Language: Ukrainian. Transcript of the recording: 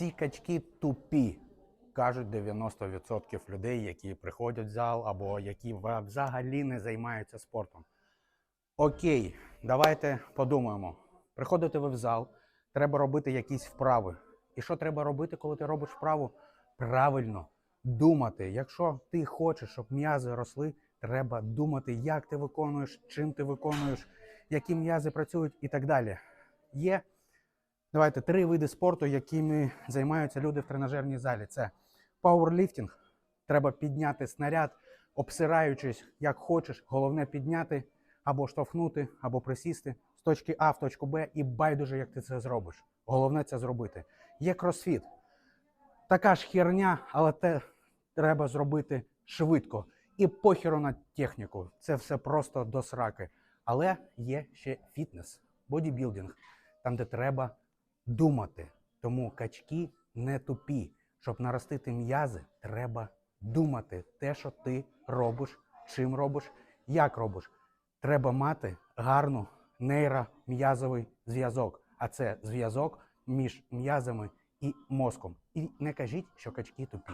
Всі качки тупі, кажуть 90% людей, які приходять в зал або які взагалі не займаються спортом. Окей, давайте подумаємо. Приходите ви в зал, треба робити якісь вправи. І що треба робити, коли ти робиш вправу? Правильно думати. Якщо ти хочеш, щоб м'язи росли, треба думати, як ти виконуєш, чим ти виконуєш, які м'язи працюють і так далі. Є давайте три види спорту, якими займаються люди в тренажерній залі. Це пауерліфтинг. Треба підняти снаряд, обсираючись, як хочеш. Головне підняти або штовхнути, або присісти з точки А в точку Б, і байдуже, як ти це зробиш. Головне це зробити. Є кросфіт. Така ж херня, але те треба зробити швидко. І похеру на техніку. Це все просто до сраки. Але є ще фітнес, бодібілдинг, там, де треба думати. Тому качки не тупі. Щоб наростити м'язи, треба думати те, що ти робиш, чим робиш, як робиш. Треба мати гарну нейром'язовий зв'язок. А це зв'язок між м'язами і мозком. І не кажіть, що качки тупі.